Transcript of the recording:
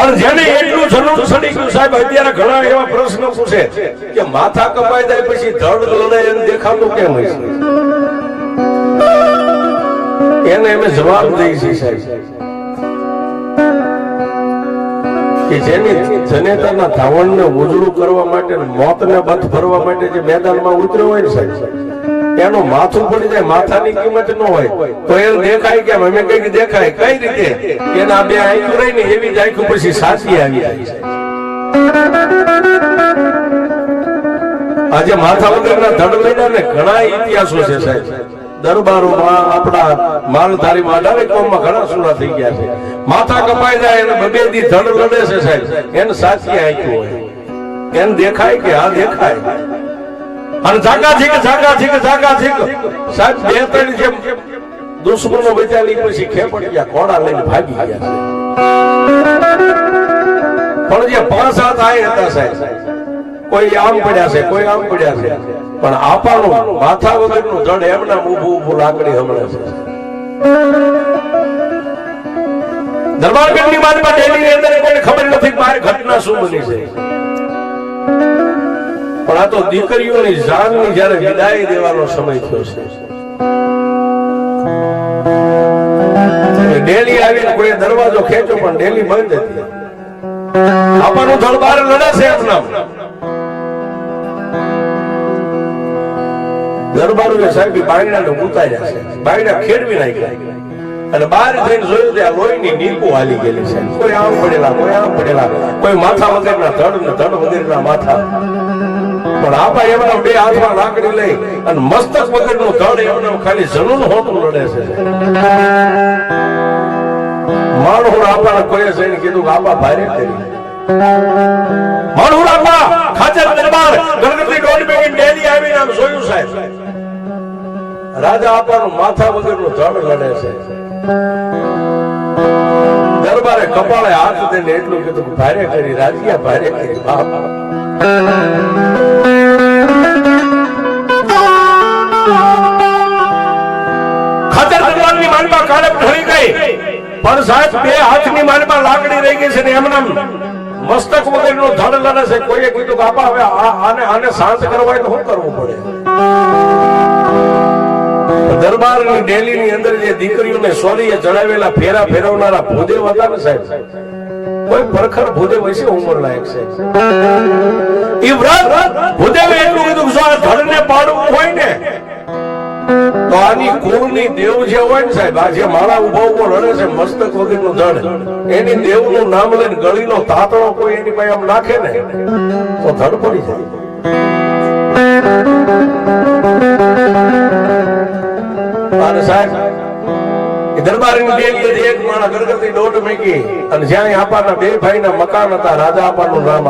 પણ જેને એટલું જનૂન સડી ગયું સાહેબ, અત્યારે ઘણા એવા પ્રશ્નો પૂછે કે માથા કપાઈ જાય પછી ધડ લડાય એમ દેખાતું કેમ હોય એને અમે જવાબ દઈ છીએ સાહેબ. કે જેની જનેતાના ધાવણને ઉજળું કરવા માટે મોતને બંધ ભરવા માટે જે મેદાનમાં ઉતર્યો હોય ને સાહેબ એનું માથું પડી જાય, માથાની કિંમત ન હોય, તો એ દેખાય કેમ? અમે કંઈક દેખાય. કઈ રીતે? એના બે આંખું રહી ને એવી જ આંખું પછી સાચી આવી જાય. આજે માથા વગરના ધડ લઈને ને ઘણા ઇતિહાસો છે, સાહેબ. દરબારોમાં આપણા માલધારીમાં અઢારે કોમમાં ઘણા સુરા થઈ ગયા છે. માથા કપાઈ જાય અને બબે દી ધડ લડે છે, સાહેબ. એને સાચી આંખ્યું હોય. એને દેખાય કે આ દેખાય? અને ઝાકા ઝીક ઝાકા ઝીક ઝાકા કે જાગા છે કે સાહેબ, બે ત્રણ જેમ દુશ્મનો બચાવી પછી ખેપડિયા ઘોડા લઈને ભાગી ગયા પણ જે પાંચ આય હતા સાહેબ, કોઈ આમ પડ્યા છે, કોઈ આમ પડ્યા છે. પણ આપાનું માથા વગરનું જડ એમના ઊભું ઊભું લાકડી હમણે છે. દરબારગઢની વાતમાં ડેલીની અંદર કોઈ ખબર નથી કે ઘટના શું બની છે. આ તો દીકરીઓની જાનની જ્યારે વિદાય દેવાનો સમય થયો છે. ડેલી આવીને કોઈ દરવાજો ખેંચો પણ ડેલી બંધ હતી આપણું દરબાર લડે છે એમના દરબારોએ સાહેબ બાયણાને ઉતાર્યા છે. બાયડા ખેડવી નાખ્યા. અને બહાર જઈને જોયું ત્યાં લોહીની નીપો હાલી ગયેલી છે. કોઈ આમ પડેલા, કોઈ આમ પડેલા. કોઈ માથા વગરના ધડ ને ધડ વગરના માથા. પણ આબા એમના બે હાથમાં લાકડી લઈ અને મસ્તક વગરનું ધડ એમને ખાલી જનુન હોતું લડે છે. માણહુર આપાને કોઈ જઈને કીધું કે આપા ભારે કરી. માણહુર આપા, ખાચર દરબાર ગણગતિ દોઢ બેગી ડેલી આવીને આમ જોયું સાહેબ. રાજા આપાનું માથા વગરનું ધડ લડે છે. દરબારે કપાળે હાથ દઈને એટલું કીધું ભારે કરી, રાજ્યા ભારે કરી, બાપ. ખાતર દરબારની માનમાં કાળપ ઢળી આને આને શાંત કરવા તો શું કરવું ડેલીની અંદર જે દીકરીઓને સોરીએ જણાવેલા ફેરા ફેરવનારા ભૂદેવ હતા ને સાહેબ? કોઈ પરખર ભૂદેવ હશે ઉંમર લાયક છે. ઈ વ્રત ભૂદેવે એટલું કીધું જો આ ધડને પાડવું હોય ને, તો આની કુળની દેવ જે હોય ને સાહેબ, આ માળા ઊભો ઊભો રડે છે, મસ્તક વગરનું ધડ એની દેવનું નામ લઈને ગળીનો તાતણો કોઈ એની પાસે આમ નાખે ને, તો ધડ પડી જાય. અને સાહેબ દરબારની ડેલી એક માણા ગરગરથી દોટ મૂકી અને જ્યાં આપાના બે ભાઈના મકાન હતા રાજા આપાનું નામ